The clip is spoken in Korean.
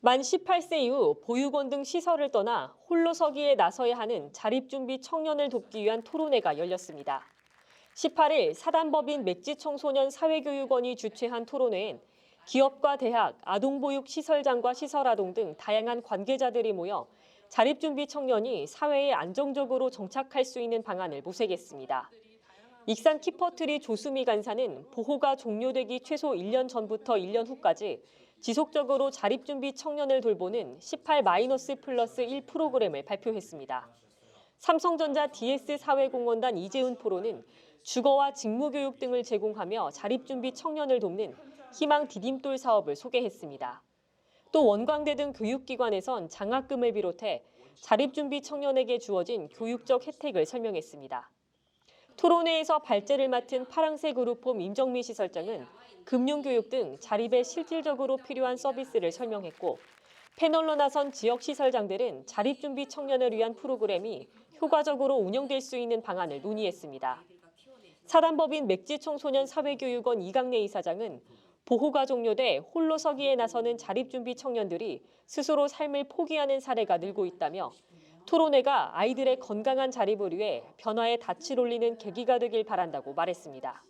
만 18세 이후 보육원 등 시설을 떠나 홀로 서기에 나서야 하는 자립준비 청년을 돕기 위한 토론회가 열렸습니다. 18일 사단법인 맥지청소년 사회교육원이 주최한 토론회엔 기업과 대학, 아동보육시설장과 시설아동 등 다양한 관계자들이 모여 자립준비 청년이 사회에 안정적으로 정착할 수 있는 방안을 모색했습니다. 익산 키퍼트리 조수미 간사는 보호가 종료되기 최소 1년 전부터 1년 후까지 지속적으로 자립준비 청년을 돌보는 18- 플러스 1 프로그램을 발표했습니다. 삼성전자 DS 사회공헌단 이재훈 프로는 주거와 직무교육 등을 제공하며 자립준비 청년을 돕는 희망 디딤돌 사업을 소개했습니다. 또 원광대 등 교육기관에선 장학금을 비롯해 자립준비 청년에게 주어진 교육적 혜택을 설명했습니다. 토론회에서 발제를 맡은 파랑새 그룹홈 임정미 시설장은 금융교육 등 자립에 실질적으로 필요한 서비스를 설명했고 패널로 나선 지역 시설장들은 자립준비 청년을 위한 프로그램이 효과적으로 운영될 수 있는 방안을 논의했습니다. 사단법인 맥지청소년 사회교육원 이강래 이사장은 보호가 종료돼 홀로 서기에 나서는 자립준비 청년들이 스스로 삶을 포기하는 사례가 늘고 있다며 토론회가 아이들의 건강한 자립을 위해 변화의 닻을 올리는 계기가 되길 바란다고 말했습니다.